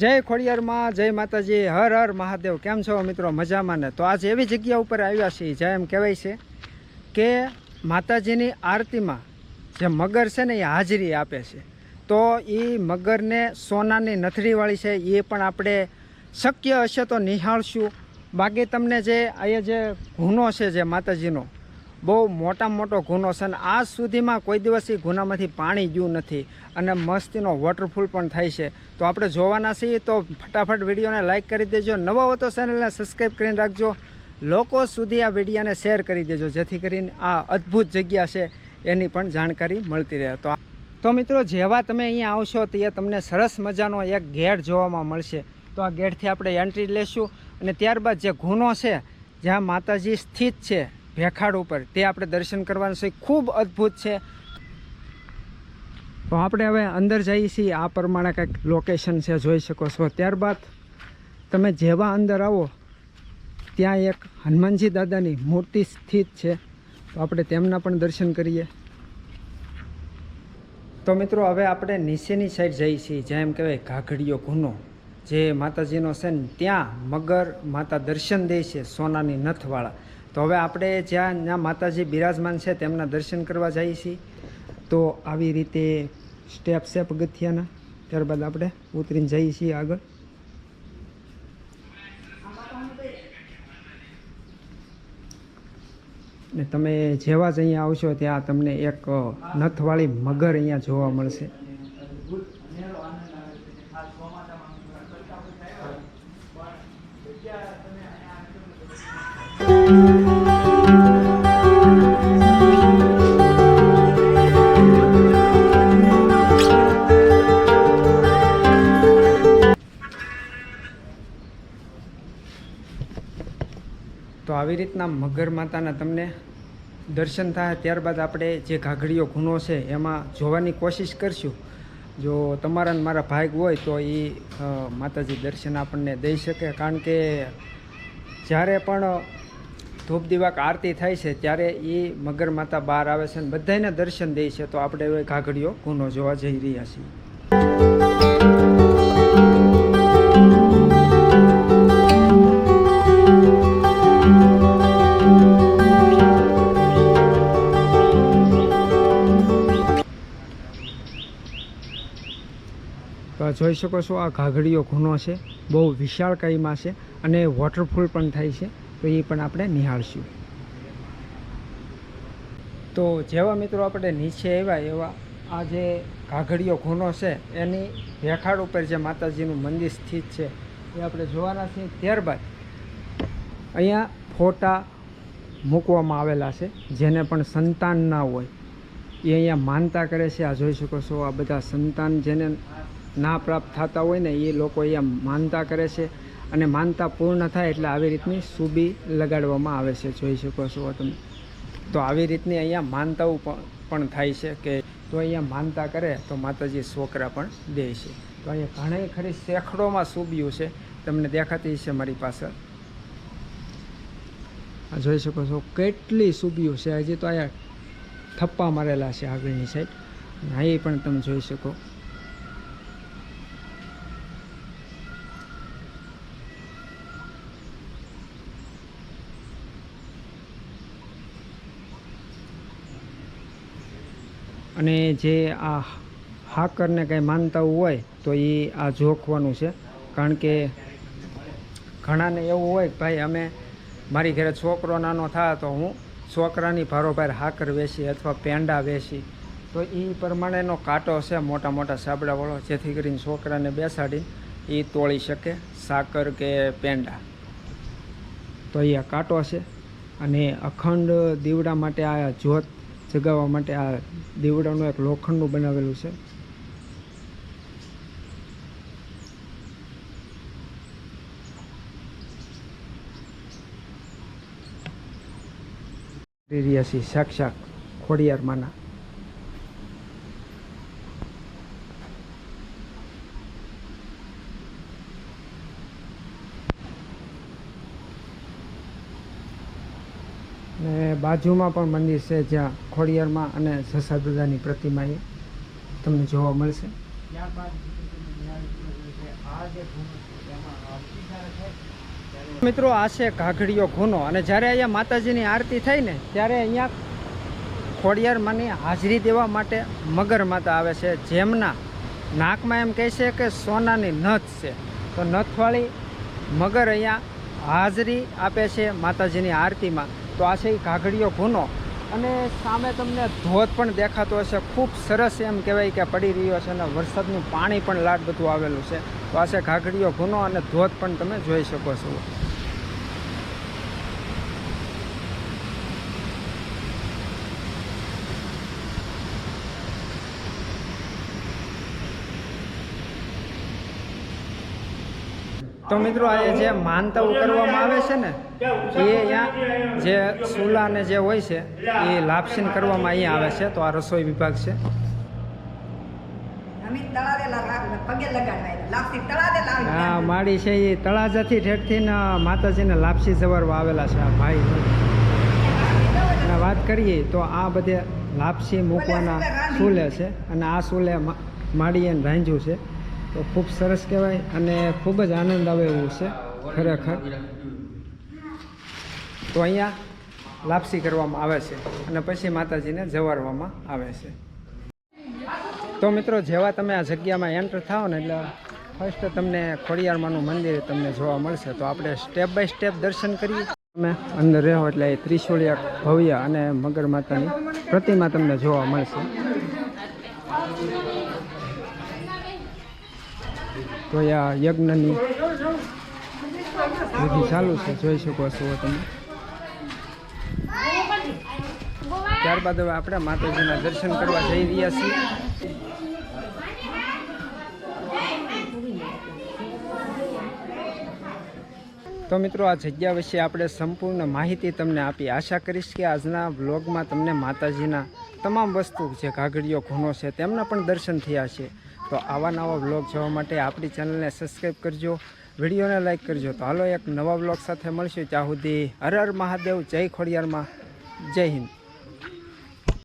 જય ખોડિયારમાં, જય માતાજી, હર હર મહાદેવ. કેમ છો મિત્રો? મજામાં ને? તો આજ એવી જગ્યા ઉપર આવ્યા છીએ, જ્યાં એમ કહેવાય છે કે માતાજીની આરતીમાં જે મગર છે ને એ હાજરી આપે છે. તો એ મગરને સોનાની નથરીવાળી છે એ પણ આપણે શક્ય હશે તો નિહાળશું. બાકી તમને જે અહીંયા જે ગુનો છે જે માતાજીનો બહુ મોટા મોટો ગુનો છે અને આજ સુધીમાં કોઈ દિવસ એ ગુનામાંથી પાણી ગયું નથી અને મસ્તીનો વોટરફૂલ પણ થાય છે. તો આપણે જોવાના છીએ તો ફટાફટ વિડીયોને લાઇક કરી દેજો. નવા હો ચેનલને સબસ્ક્રાઈબ કરીને રાખજો. લોકો સુધી આ વિડીયોને શેર કરી દેજો, જેથી કરીને આ અદ્ભુત જગ્યા છે એની પણ જાણકારી મળતી રહે. તો તો મિત્રો, જેવા તમે અહીંયા આવશો તે તમને સરસ મજાનો એક ગેટ જોવામાં મળશે. તો આ ગેટથી આપણે એન્ટ્રી લેશું અને ત્યારબાદ જે ગુનો છે, જ્યાં માતાજી સ્થિત છે ભેખાડ ઉપર. તે આપણે દર્શન કરવાનું છે. ખૂબ અદ્ભુત છે. તો આપણે હવે અંદર જઈએ છીએ. આ પ્રમાણે કંઈક લોકેશન છે, જોઈ શકો છો. ત્યારબાદ તમે જેવા અંદર આવો, ત્યાં એક હનુમાનજી દાદાની મૂર્તિ સ્થિત છે. તો આપણે તેમના પણ દર્શન કરીએ. તો મિત્રો, હવે આપણે નીચેની સાઈડ જઈએ છીએ. જેમ કહેવાય ઘાઘડીયો ગુનો. જે માતાજીનો છે ત્યાં મગર માતા દર્શન દે છે સોનાની નથવાળા. તો હવે આપણે જ્યાં જ્યાં માતાજી બિરાજમાન છે તેમના દર્શન કરવા જઈએ છીએ. તો આવી રીતે સ્ટેપ છે પગથિયાના. ત્યારબાદ આપણે ઉતરીને જઈએ છીએ આગળ. ને તમે જેવા જ અહીંયા આવશો ત્યાં તમને એક નથવાળી મગર અહીંયા જોવા મળશે. તો આવી રીતના મગર માતાના તમને દર્શન થાય ત્યારબાદ આપણે જે ઘાઘડીયો ગુનો છે એમાં જોવાની કોશિશ કરશું. જો તમારા મારા ભાગ હોય તો એ માતાજી દર્શન આપણને દઈ શકે. કારણ કે જ્યારે પણ ધૂપ દીવાક આરતી થાય છે, ત્યારે એ મગર માતા બહાર આવે છે અને બધાને દર્શન દે છે. તો આપણે હવે ઘાઘડીયો ગુનો જોવા જઈ રહ્યા છીએ. જોઈ શકો છો, આ ઘાઘડીઓ ગુનો છે. બહુ વિશાળ કાયમાં છે અને વોટરફોલ પણ થાય છે. તો એ પણ આપણે નિહાળશું. તો જેવા મિત્રો આપણે નીચે આવ્યા એવા આ જે ઘાઘડીયો ખૂનો છે, એની રેખાડ ઉપર જે માતાજીનું મંદિર સ્થિત છે, એ આપણે જોવાના છીએ. ત્યારબાદ અહીંયા ફોટા મૂકવામાં આવેલા છે, જેને પણ સંતાન ના હોય. એ અહીંયા માનતા કરે છે, આ જોઈ શકો છો, આ બધા સંતાન જેને ના પ્રાપ્ત થતા હોય ને, એ લોકો અહીંયા માનતા કરે છે. અને માનતા પૂર્ણ થાય એટલે આવી રીતની સુબી લગાડવામાં આવે છે. જોઈ શકો છો તમે. તો આવી રીતની અહીંયા માનતાઓ પણ થાય છે કે તો અહીંયા માનતા કરે તો માતાજી છોકરા પણ દે છે. તો અહીંયા ઘણી ખરી સેંકડોમાં સુબીઓ છે. તમને દેખાતી છે મારી આ જોઈ શકો છો કેટલી સુબીઓ છે. હજી તો અહીંયા થપ્પા મારેલા છે આગળની સાઈડ અહીં પણ તમે જોઈ શકો અને જે આ હાકરને કંઈ માનતા હોય તો એ આ જોખવાનું છે. કારણ કે ઘણાને એવું હોય ભાઈ અમે મારી ઘરે છોકરો નાનો થાય તો હું છોકરાની ભારોભાર હાકર વેચી અથવા પેંડા વેચી. તો એ પ્રમાણેનો કાંટો છે મોટા મોટા સાબડાવાળો જેથી કરીને છોકરાને બેસાડી એ તોળી શકે સાકર કે પેંડા. તો એ આ કાંટો છે અને અખંડ દીવડા માટે આ જ્યોત જગાવવા માટે આ દીવડાનું એક લોખંડનું બનાવેલું છે. રહ્યા છીએ સાક્ષાત ખોડિયાર માના ને બાજુમાં પણ મંદિર છે જ્યાં ખોડિયારમાં અને સસા દાદાની પ્રતિમા એ તમને જોવા મળશે. મિત્રો આ છે ઘાઘડીયો ખૂનો અને જ્યારે અહીંયા માતાજીની આરતી થઈ ને ત્યારે અહીંયા ખોડિયારમાંની હાજરી દેવા માટે મગર માતા આવે છે. જેમના નાકમાં એમ કહે છે કે સોનાની નથ છે. તો નથવાળી મગર અહીંયા હાજરી આપે છે માતાજીની આરતીમાં. તો આ છે એ ઘાઘડીયો ગુનો અને સામે તમને ધોધ પણ દેખાતો હશે. ખૂબ સરસ એમ કહેવાય કે પડી રહ્યો છે અને વરસાદનું પાણી પણ લાટ બધું આવેલું છે. તો આ છે ઘાઘડીયો ગુનો અને ધોધ પણ તમે જોઈ શકો છો. તો મિત્રો, આ જે માનતાઓ કરવામાં આવે છે ને એ અહીંયા જે સુલા ને જે હોય છે એ લાપસીન કરવામાં અહીંયા આવે છે તો આ રસોઈ વિભાગ છે. હા માળી છે એ તળાજાથી ઠેઠથી ને માતાજીને લાપસી જવારવા આવેલા છે આ ભાઈ. વાત કરીએ તો આ બધે લાપસી મૂકવાના સૂલે છે અને આ સૂલે માળીએ ને રાંધ્યું છે. તો ખૂબ સરસ કહેવાય અને ખૂબ જ આનંદ આવે એવું છે ખરેખર. તો અહીંયા લાપસી કરવામાં આવે છે અને પછી માતાજીને જવારવામાં આવે છે. તો મિત્રો, જેવા તમે આ જગ્યામાં એન્ટર થાઓ ને એટલે ફર્સ્ટ તમને ખોડિયારમાંનું મંદિર તમને જોવા મળશે. તો આપણે સ્ટેપ બાય સ્ટેપ દર્શન કરીએ. તમે અંદર રહો એટલે એ ત્રિશુળિયા ભવ્ય અને મગર માતાની પ્રતિમા તમને જોવા મળશે. તો આ યજ્ઞની વિધિ ચાલુ છે. જોઈ શકો છો તમે. ત્યારબાદ હવે આપણે માતાજીના દર્શન કરવા જઈ રહ્યા છીએ. તો મિત્રો, આ જગ્યા વિશે આપણે સંપૂર્ણ માહિતી તમને આપી. આશા કરીશ કે આજના વ્લોગમાં તમને માતાજીના તમામ વસ્તુ જે ઘાઘડીઓ ખૂનો છે, તેમના પણ દર્શન થયા છે. તો આવા નવા વ્લોગ જોવા માટે આપણી ચેનલને સબસ્ક્રાઈબ કરજો, વિડીયોને લાઇક કરજો. તો હાલો એક નવા વ્લોગ સાથે મળશું. ત્યાં સુધી હર હર મહાદેવ, જય ખોડિયારમાં. જય હિન્દ.